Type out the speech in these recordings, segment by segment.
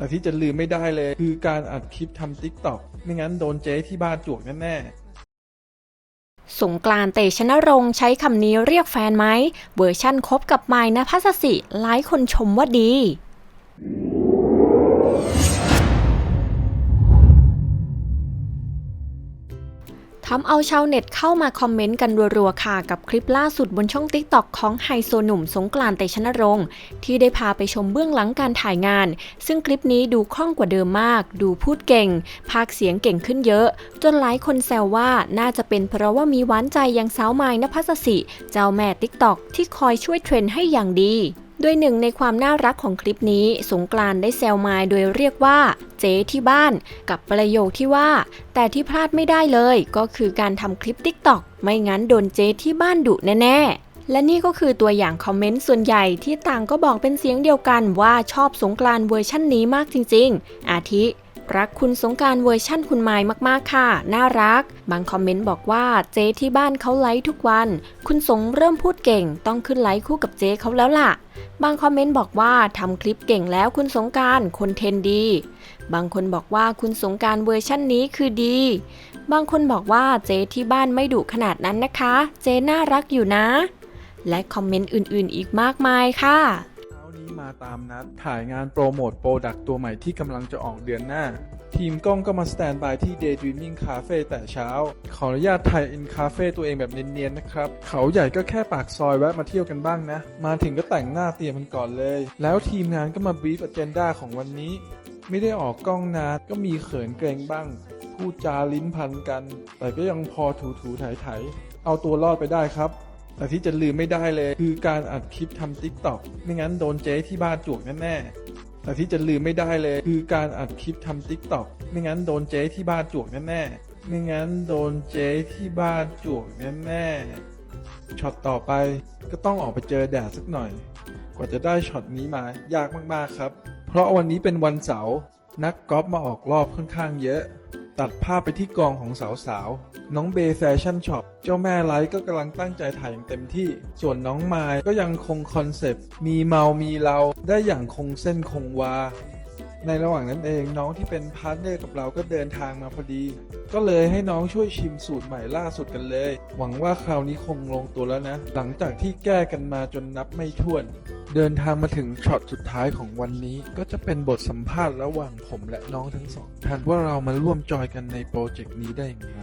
แต่ที่จะลืมไม่ได้เลย คือการอัดคลิปทำติ๊กต็อกไม่งั้นโดนเจ๊ที่บ้านจวกแน่ๆสงกรานต์เตชนรงค์ใช้คำนี้เรียกแฟนไหม เวอร์ชั่นคบกับไมายนภัสสิหลายคนชมว่าดีำเอาชาวเน็ตเข้ามาคอมเมนต์กันรัวๆค่ะ กับคลิปล่าสุดบนช่องติ๊กต็อกของไฮโซหนุ่มสงกรานต์เตชนรงค์ ที่ได้พาไปชมเบื้องหลังการถ่ายงาน ซึ่งคลิปนี้ดูคล่องกว่าเดิมมาก ดูพูดเก่ง พากเสียงเก่งขึ้นเยอะ จนหลายคนแซวว่าน่าจะเป็นเพราะว่ามีหวานใจอยังสาวไม้นภัสสิ เจ้าแม่ติ๊กต็อกที่คอยช่วยเทรนให้อย่างดี โดยหนึ่งในความน่ารักของคลิปนี้ สงกรานต์ได้แซวไมายโดยเรียกว่า เจ๊ที่บ้าน กับประโยคที่ว่า แต่ที่พลาดไม่ได้เลย ก็คือการทำคลิปติ๊กต็อกไม่งั้นโดนเจ๊ที่บ้านดุแน่ๆ และนี่ก็คือตัวอย่างคอมเมนต์ส่วนใหญ่ที่ต่างก็บอกเป็นเสียงเดียวกันว่าชอบสงกรานต์เวอร์ชั่นนี้มากจริง ๆ อาทิรักคุณสงกรารเวอร์ชั่นคุณไมายมากๆค่ะ น่ารัก บางคอมเมนต์บอกว่าเจ๊ที่บ้านเขาไลฟ์ทุกวัน คุณสงเริ่มพูดเก่ง ต้องขึ้นไลฟ์คู่กับเจ๊เขาแล้วล่ะ บางคอมเมนต์บอกว่าทำคลิปเก่งแล้วคุณสงการคนเทนดี บางคนบอกว่าคุณสงการเวอร์ชั่นนี้คือดี บางคนบอกว่าเจ๊ที่บ้านไม่ดุขนาดนั้นนะคะ เจ๊น่ารักอยู่นะ และคอมเมนต์อื่นๆอีกมากมายค่ะ นี้มาตามนัด ถ่ายงานโปรโมทโปรดักตัวใหม่ที่กำลังจะออกเดือนหน้า ทีมกล้องก็มาสแตนบายที่ Daydreaming Cafe แต่เช้า ขออนุญาตถ่ายอินคาเฟ่ตัวเองแบบเนียนๆนะครับ เขาใหญ่ก็แค่ปากซอยแวะมาเที่ยวกันบ้างนะ มาถึงก็แต่งหน้าเตรียมมันก่อนเลย แล้วทีมงานก็มาบีฟอ g e n d a ของวันนี้ ไม่ได้ออกกล้องนานก็มีเขินเกรงบ้าง พูดจาลิ้นพันกัน แต่ก็ยังพอถูๆไถๆเอาตัวรอดไปได้ครับ แต่ที่จะลืมไม่ได้เลย คือการอัดคลิปทำติ๊กต็อกไม่งั้นโดนเจ๊ที่บ้านจวกแน่ๆแต่ที่จะลืมไม่ได้เลย คือการอัดคลิปทำติ๊กต็อกไม่งั้นโดนเจ๊ที่บ้านจวกแน่ๆไม่งั้นโดนเจ๊ที่บ้านจวกแน่ๆช็อตต่อไปก็ต้องออกไปเจอแดดสักหน่อย กว่าจะได้ช็อตนี้มายากมากๆครับ เพราะวันนี้เป็นวันเสาร์นักกอล์ฟมาออกรอบค่อนข้างเยอะ ตัดภาพไปที่กองของสาวๆ น้องเบย์แฟชั่นช็อป เจ้าแม่ไลท์ก็กำลังตั้งใจถ่ายอย่างเต็มที่ ส่วนน้องมายก็ยังคงคอนเซปต์ มีเมา มีเรา ได้อย่างคงเส้นคงวา ในระหว่างนั้นเองน้องที่เป็นพาร์ทเนอร์กับเราก็เดินทางมาพอดี ก็เลยให้น้องช่วยชิมสูตรใหม่ล่าสุดกันเลย หวังว่าคราวนี้คงลงตัวแล้วนะ หลังจากที่แก้กันมาจนนับไม่ถ้วน เดินทางมาถึงช็อตสุดท้ายของวันนี้ ก็จะเป็นบทสัมภาษณ์ระหว่างผมและน้องทั้งสองท่านว่าเรามาร่วมจอยกันในโปรเจกต์นี้ได้อย่างไร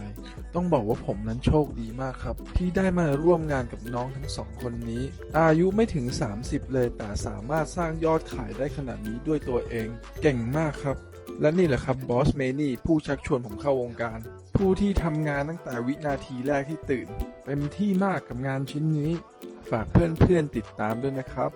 ต้องบอกว่าผมนั้นโชคดีมากครับ ที่ได้มาร่วมงานกับน้องทั้งสองคนนี้ อายุไม่ถึง 30 เลยแต่สามารถสร้างยอดขายได้ขนาดนี้ด้วยตัวเอง เก่งมากครับ และนี่แหละครับบอสเมนี่ผู้ชักชวนผมเข้าวงการ ผู้ที่ทำงานตั้งแต่วินาทีแรกที่ตื่นเต็มที่มากกับงานชิ้นนี้ ฝากเพื่อนๆติดตามด้วยนะครับ